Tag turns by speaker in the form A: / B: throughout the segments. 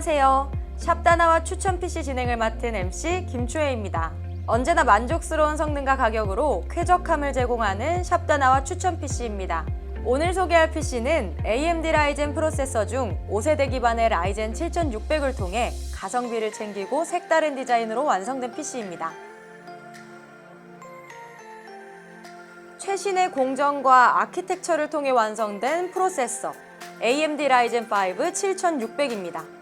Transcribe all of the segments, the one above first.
A: 안녕하세요. 샵다나와 추천 PC 진행을 맡은 MC 김초혜입니다. 언제나 만족스러운 성능과 가격으로 쾌적함을 제공하는 샵다나와 추천 PC입니다. 오늘 소개할 PC는 AMD 라이젠 프로세서 중 5세대 기반의 라이젠 7600을 통해 가성비를 챙기고 색다른 디자인으로 완성된 PC입니다. 최신의 공정과 아키텍처를 통해 완성된 프로세서 AMD 라이젠 5 7600입니다.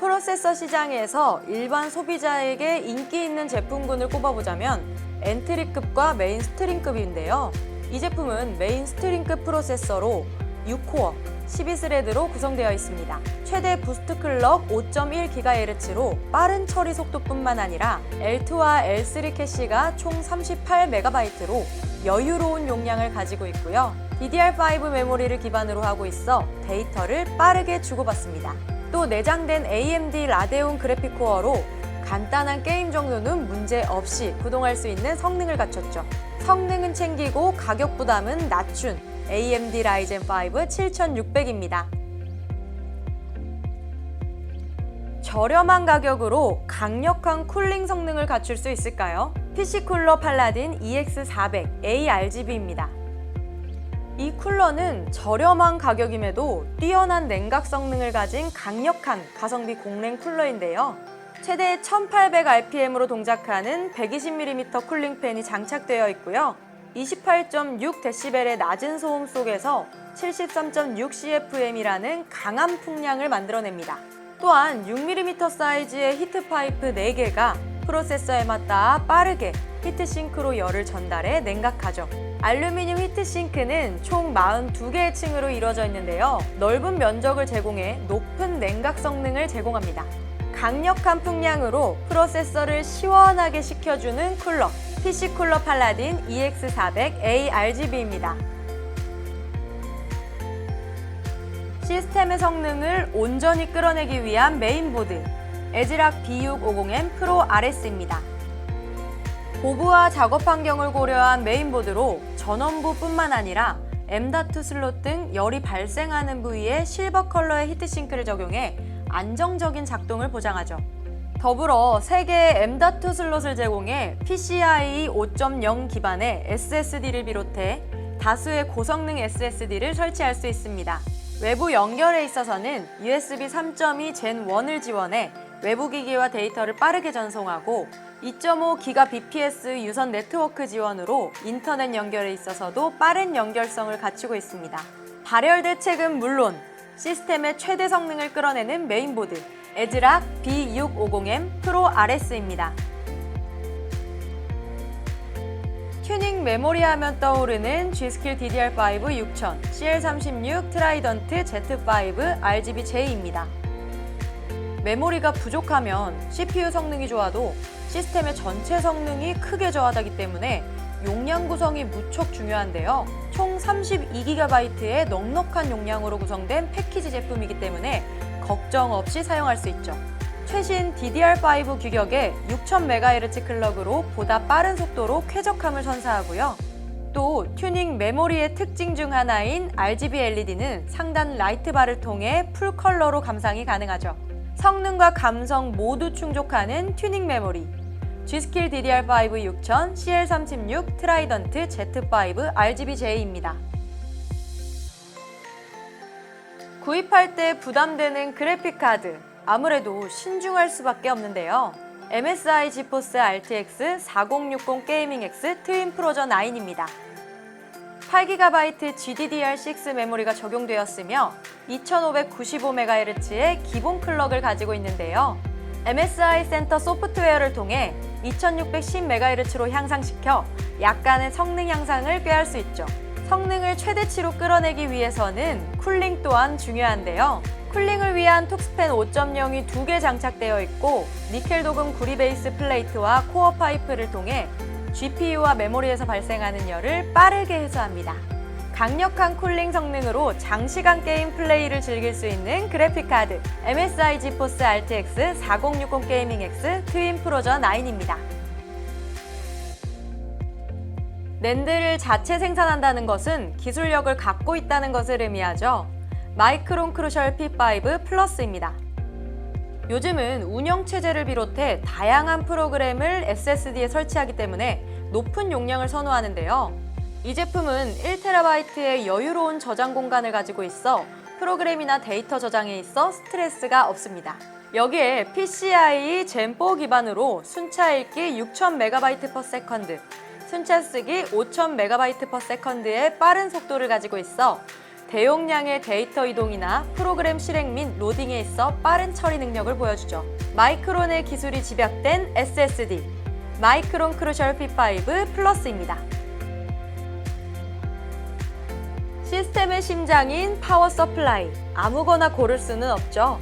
A: 프로세서 시장에서 일반 소비자에게 인기 있는 제품군을 꼽아보자면 엔트리급과 메인스트림급인데요. 이 제품은 메인스트림급 프로세서로 6코어, 12스레드로 구성되어 있습니다. 최대 부스트 클럭 5.1GHz로 빠른 처리 속도뿐만 아니라 L2와 L3 캐시가 총 38MB로 여유로운 용량을 가지고 있고요. DDR5 메모리를 기반으로 하고 있어 데이터를 빠르게 주고받습니다. 또 내장된 AMD 라데온 그래픽 코어로 간단한 게임 정도는 문제 없이 구동할 수 있는 성능을 갖췄죠. 성능은 챙기고 가격 부담은 낮춘 AMD 라이젠 5 7600입니다. 저렴한 가격으로 강력한 쿨링 성능을 갖출 수 있을까요? PC 쿨러 팔라딘 EX400 ARGB입니다. 이 쿨러는 저렴한 가격임에도 뛰어난 냉각 성능을 가진 강력한 가성비 공랭 쿨러인데요. 최대 1800rpm으로 동작하는 120mm 쿨링 팬이 장착되어 있고요. 28.6dB의 낮은 소음 속에서 73.6cfm이라는 강한 풍량을 만들어냅니다. 또한 6mm 사이즈의 히트 파이프 4개가 프로세서에 맞닿아 빠르게 히트싱크로 열을 전달해 냉각하죠. 알루미늄 히트싱크는 총 42개의 층으로 이루어져 있는데요. 넓은 면적을 제공해 높은 냉각 성능을 제공합니다. 강력한 풍량으로 프로세서를 시원하게 식혀주는 쿨러, PC 쿨러 팔라딘 EX400 ARGB입니다. 시스템의 성능을 온전히 끌어내기 위한 메인보드, 에즈락 B650M 프로 RS입니다. 고부와 작업 환경을 고려한 메인보드로 전원부뿐만 아니라 M.2 슬롯 등 열이 발생하는 부위에 실버 컬러의 히트싱크를 적용해 안정적인 작동을 보장하죠. 더불어 3개의 M.2 슬롯을 제공해 PCIe 5.0 기반의 SSD를 비롯해 다수의 고성능 SSD를 설치할 수 있습니다. 외부 연결에 있어서는 USB 3.2 Gen 1을 지원해 외부 기기와 데이터를 빠르게 전송하고 2.5GBps 유선 네트워크 지원으로 인터넷 연결에 있어서도 빠른 연결성을 갖추고 있습니다. 발열 대책은 물론 시스템의 최대 성능을 끌어내는 메인보드 에즈락 B650M 프로 RS입니다. 튜닝 메모리 하면 떠오르는 Gskill DDR5 6000, CL36 트라이던트 Z5 RGB-J입니다. 메모리가 부족하면 CPU 성능이 좋아도 시스템의 전체 성능이 크게 저하되기 때문에 용량 구성이 무척 중요한데요. 총 32GB의 넉넉한 용량으로 구성된 패키지 제품이기 때문에 걱정 없이 사용할 수 있죠. 최신 DDR5 규격의 6000MHz 클럭으로 보다 빠른 속도로 쾌적함을 선사하고요. 또 튜닝 메모리의 특징 중 하나인 RGB LED는 상단 라이트바를 통해 풀 컬러로 감상이 가능하죠. 성능과 감성 모두 충족하는 튜닝 메모리. Gskill DDR5 6000 CL36 트라이던트 Z5 RGB-J입니다. 구입할 때 부담되는 그래픽 카드. 아무래도 신중할 수밖에 없는데요. MSI 지포스 RTX 4060 게이밍 X 트윈 프로저 9입니다. 8GB GDDR6 메모리가 적용되었으며 2595MHz의 기본 클럭을 가지고 있는데요. MSI 센터 소프트웨어를 통해 2610MHz로 향상시켜 약간의 성능 향상을 꾀할 수 있죠. 성능을 최대치로 끌어내기 위해서는 쿨링 또한 중요한데요. 쿨링을 위한 톡스팬 5.0이 두 개 장착되어 있고 니켈 도금 구리 베이스 플레이트와 코어 파이프를 통해 GPU와 메모리에서 발생하는 열을 빠르게 해소합니다. 강력한 쿨링 성능으로 장시간 게임 플레이를 즐길 수 있는 그래픽카드 MSI 지포스 RTX 4060 게이밍 X 트윈 프로저 9입니다. 랜드를 자체 생산한다는 것은 기술력을 갖고 있다는 것을 의미하죠. 마이크론 크루셜 P5 플러스입니다. 요즘은 운영체제를 비롯해 다양한 프로그램을 SSD에 설치하기 때문에 높은 용량을 선호하는데요. 이 제품은 1TB의 여유로운 저장 공간을 가지고 있어 프로그램이나 데이터 저장에 있어 스트레스가 없습니다. 여기에 PCIe Gen4 기반으로 순차 읽기 6000MB/s, 순차 쓰기 5000MB/s의 빠른 속도를 가지고 있어 대용량의 데이터 이동이나 프로그램 실행 및 로딩에 있어 빠른 처리 능력을 보여주죠. 마이크론의 기술이 집약된 SSD, 마이크론 크루셜 P5 플러스입니다. 시스템의 심장인 파워 서플라이, 아무거나 고를 수는 없죠.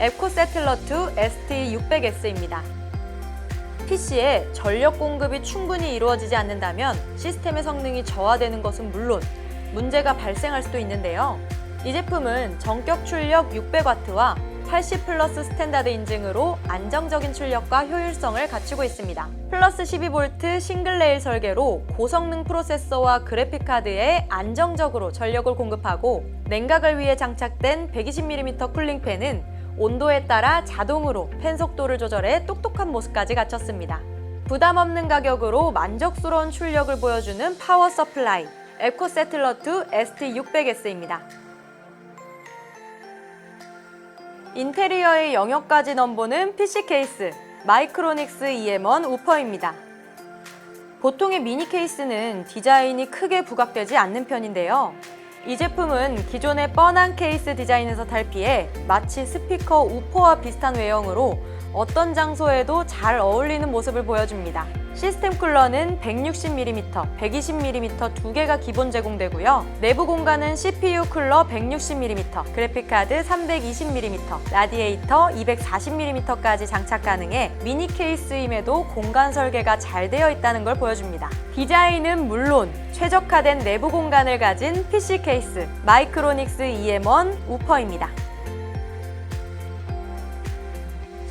A: 에코 세틀러2 ST600S입니다. PC에 전력 공급이 충분히 이루어지지 않는다면 시스템의 성능이 저하되는 것은 물론 문제가 발생할 수도 있는데요. 이 제품은 전격 출력 600W와 80 플러스 스탠다드 인증으로 안정적인 출력과 효율성을 갖추고 있습니다. 플러스 12V 싱글 레일 설계로 고성능 프로세서와 그래픽카드에 안정적으로 전력을 공급하고 냉각을 위해 장착된 120mm 쿨링팬은 온도에 따라 자동으로 팬 속도를 조절해 똑똑한 모습까지 갖췄습니다. 부담 없는 가격으로 만족스러운 출력을 보여주는 파워 서플라이 에코 세틀러2 ST600S입니다. 인테리어의 영역까지 넘보는 PC 케이스 마이크로닉스 EM1 우퍼입니다. 보통의 미니 케이스는 디자인이 크게 부각되지 않는 편인데요. 이 제품은 기존의 뻔한 케이스 디자인에서 달피해 마치 스피커 우퍼와 비슷한 외형으로 어떤 장소에도 잘 어울리는 모습을 보여줍니다. 시스템 쿨러는 160mm, 120mm 두 개가 기본 제공되고요. 내부 공간은 CPU 쿨러 160mm, 그래픽카드 320mm, 라디에이터 240mm까지 장착 가능해 미니 케이스임에도 공간 설계가 잘 되어 있다는 걸 보여줍니다. 디자인은 물론 최적화된 내부 공간을 가진 PC 케이스 마이크로닉스 EM1 우퍼입니다.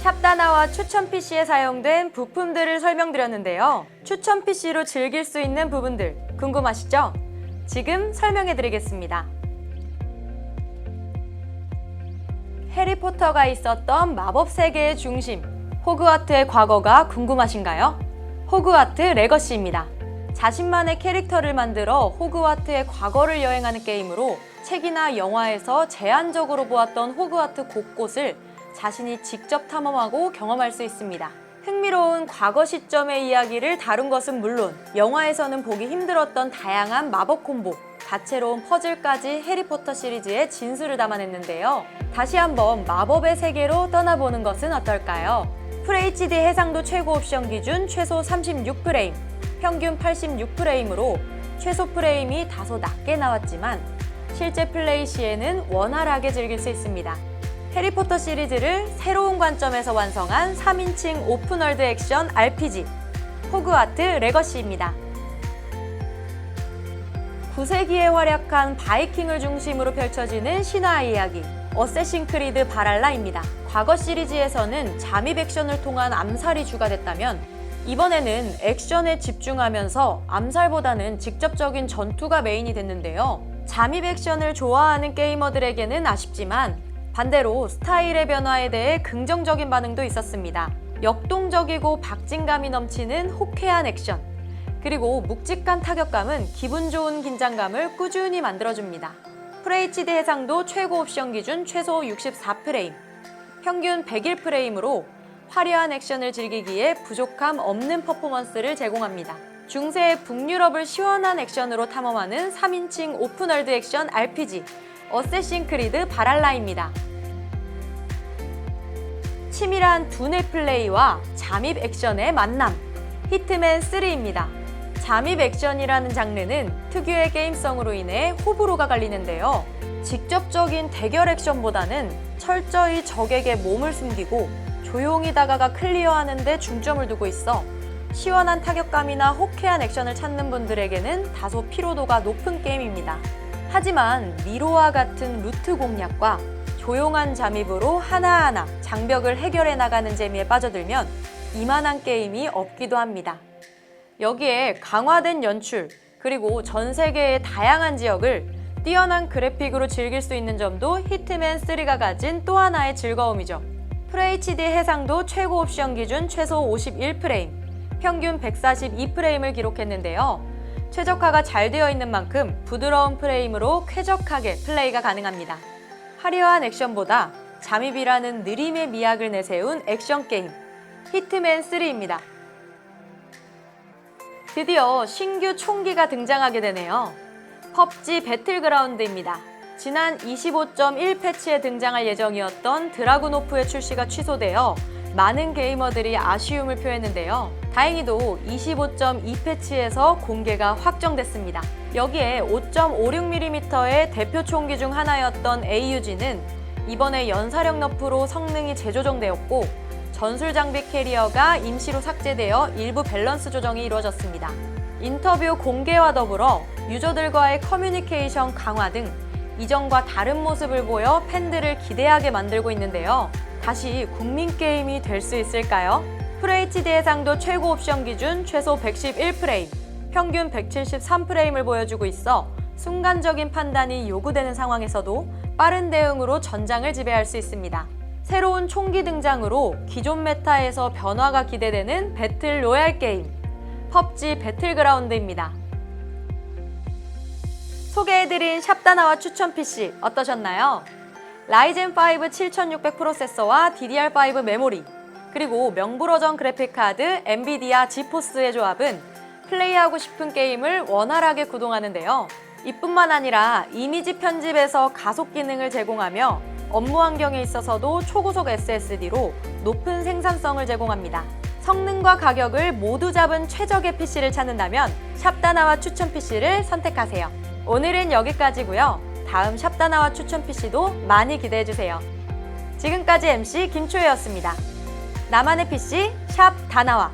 A: 샵다나와 추천 PC에 사용된 부품들을 설명드렸는데요. 추천 PC로 즐길 수 있는 부분들 궁금하시죠? 지금 설명해 드리겠습니다. 해리포터가 있었던 마법 세계의 중심, 호그와트의 과거가 궁금하신가요? 호그와트 레거시입니다. 자신만의 캐릭터를 만들어 호그와트의 과거를 여행하는 게임으로 책이나 영화에서 제한적으로 보았던 호그와트 곳곳을 자신이 직접 탐험하고 경험할 수 있습니다. 흥미로운 과거 시점의 이야기를 다룬 것은 물론 영화에서는 보기 힘들었던 다양한 마법 콤보, 다채로운 퍼즐까지 해리포터 시리즈의 진수를 담아냈는데요. 다시 한번 마법의 세계로 떠나보는 것은 어떨까요? FHD 해상도 최고 옵션 기준 최소 36프레임, 평균 86프레임으로 최소 프레임이 다소 낮게 나왔지만 실제 플레이 시에는 원활하게 즐길 수 있습니다. 해리포터 시리즈를 새로운 관점에서 완성한 3인칭 오픈월드 액션 RPG 호그와트 레거시입니다. 9세기에 활약한 바이킹을 중심으로 펼쳐지는 신화 이야기 어쌔신 크리드 바랄라입니다. 과거 시리즈에서는 잠입 액션을 통한 암살이 주가 됐다면 이번에는 액션에 집중하면서 암살보다는 직접적인 전투가 메인이 됐는데요. 잠입 액션을 좋아하는 게이머들에게는 아쉽지만 반대로 스타일의 변화에 대해 긍정적인 반응도 있었습니다. 역동적이고 박진감이 넘치는 호쾌한 액션, 그리고 묵직한 타격감은 기분 좋은 긴장감을 꾸준히 만들어줍니다. FHD 해상도 최고 옵션 기준 최소 64프레임, 평균 101프레임으로 화려한 액션을 즐기기에 부족함 없는 퍼포먼스를 제공합니다. 중세 북유럽을 시원한 액션으로 탐험하는 3인칭 오픈월드 액션 RPG 어쌔신 크리드 바랄라입니다. 치밀한 두뇌 플레이와 잠입 액션의 만남 히트맨 3입니다. 잠입 액션이라는 장르는 특유의 게임성으로 인해 호불호가 갈리는데요. 직접적인 대결 액션보다는 철저히 적에게 몸을 숨기고 조용히 다가가 클리어하는 데 중점을 두고 있어 시원한 타격감이나 호쾌한 액션을 찾는 분들에게는 다소 피로도가 높은 게임입니다. 하지만 미로와 같은 루트 공략과 조용한 잠입으로 하나하나 장벽을 해결해 나가는 재미에 빠져들면 이만한 게임이 없기도 합니다. 여기에 강화된 연출, 그리고 전 세계의 다양한 지역을 뛰어난 그래픽으로 즐길 수 있는 점도 히트맨 3가 가진 또 하나의 즐거움이죠. FHD 해상도 최고 옵션 기준 최소 51프레임, 평균 142프레임을 기록했는데요. 최적화가 잘 되어 있는 만큼 부드러운 프레임으로 쾌적하게 플레이가 가능합니다. 화려한 액션보다 잠입이라는 느림의 미학을 내세운 액션 게임 히트맨 3입니다. 드디어 신규 총기가 등장하게 되네요. 펍지 배틀그라운드입니다. 지난 25.1 패치에 등장할 예정이었던 드라군 오프의 출시가 취소되어 많은 게이머들이 아쉬움을 표했는데요. 다행히도 25.2 패치에서 공개가 확정됐습니다. 여기에 5.56mm의 대표 총기 중 하나였던 AUG는 이번에 연사력 너프로 성능이 재조정되었고 전술 장비 캐리어가 임시로 삭제되어 일부 밸런스 조정이 이루어졌습니다. 인터뷰 공개와 더불어 유저들과의 커뮤니케이션 강화 등 이전과 다른 모습을 보여 팬들을 기대하게 만들고 있는데요. 다시 국민 게임이 될 수 있을까요? FHD 해상도 최고 옵션 기준 최소 111프레임, 평균 173프레임을 보여주고 있어 순간적인 판단이 요구되는 상황에서도 빠른 대응으로 전장을 지배할 수 있습니다. 새로운 총기 등장으로 기존 메타에서 변화가 기대되는 배틀 로얄 게임, 펍지 배틀그라운드입니다. 소개해드린 샵다나와 추천 PC 어떠셨나요? 라이젠 5 7600 프로세서와 DDR5 메모리, 그리고 명불허전 그래픽카드 엔비디아 지포스의 조합은 플레이하고 싶은 게임을 원활하게 구동하는데요. 이뿐만 아니라 이미지 편집에서 가속 기능을 제공하며 업무 환경에 있어서도 초고속 SSD로 높은 생산성을 제공합니다. 성능과 가격을 모두 잡은 최적의 PC를 찾는다면 샵다나와 추천 PC를 선택하세요. 오늘은 여기까지고요. 다음 샵다나와 추천 PC도 많이 기대해 주세요. 지금까지 MC 김초혜였습니다. 나만의 PC 샵 다나와